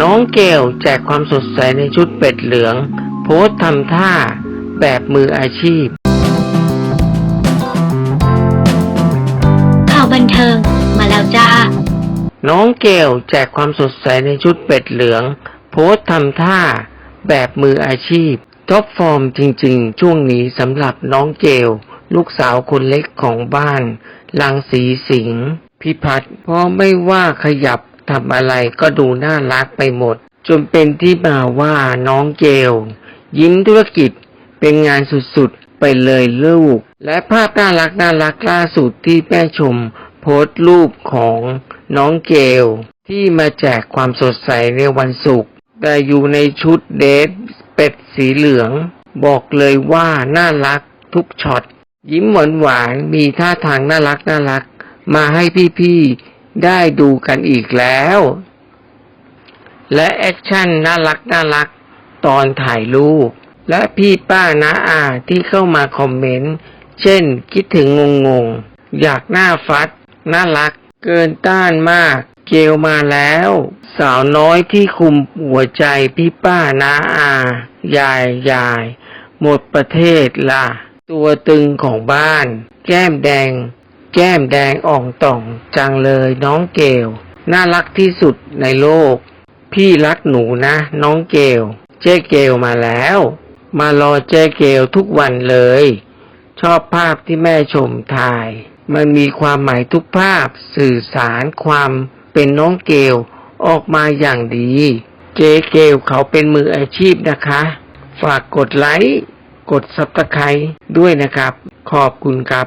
น้องเกลแจกความสดใสในชุดเป็ดเหลือง โพสต์ทำท่าแบบมืออาชีพ ข่าวบันเทิงมาแล้วจ้า น้องเกลแจกความสดใสในชุดเป็ดเหลือง โพสต์ทำท่าแบบมืออาชีพท็อปฟอร์มจริงๆ ช่วงนี้สำหรับน้องเกลลูกสาวคนเล็กของบ้านลังสีสิงห์พิพัฒน์เพราะไม่ว่าขยับ ทำอะไรก็ดูน่ารักไปหมด จนเป็นที่มาว่าน้องเกลยิ้มธุรกิจเป็นงานสุดๆ ไปเลยลูก และภาพน่ารักน่ารักล่าสุดที่แม่ชม โพสต์รูปของน้องเกลที่มาแจกความสดใสในวันศุกร์แต่อยู่ในชุดเดทเป็ดสีเหลือง บอกเลยว่าน่ารักทุกช็อต ยิ้มหวานหวานมีท่าทางน่ารักน่ารัก มาให้พี่ๆ ได้ดูกันอีกแล้ว และแอคชั่นน่ารักน่ารักตอนถ่ายรูป และพี่ป้านาอาที่เข้ามาคอมเมนต์ เช่นคิดถึงงงงๆ อยากหน้าฟัด น่ารัก เกินต้านมาก เกลมาแล้ว สาวน้อยที่คุมหัวใจพี่ป้านาอา ยายยาย หมดประเทศล่ะ ตัวตึงของบ้าน แก้มแดง แก้มแดงอ่องต่องจังเลยน้องเกล น่ารักที่สุดในโลก พี่รักหนูนะ น้องเกล เจ๊เกลมาแล้ว มารอเจ๊เกลทุกวันเลย ชอบภาพที่แม่ชมถ่าย มันมีความหมายทุกภาพสื่อสารความเป็นน้องเกลออกมาอย่างดี เจ๊เกลเขาเป็นมืออาชีพนะคะ ฝากกดไลค์ กดซับสไครด้วยนะครับ ขอบคุณครับ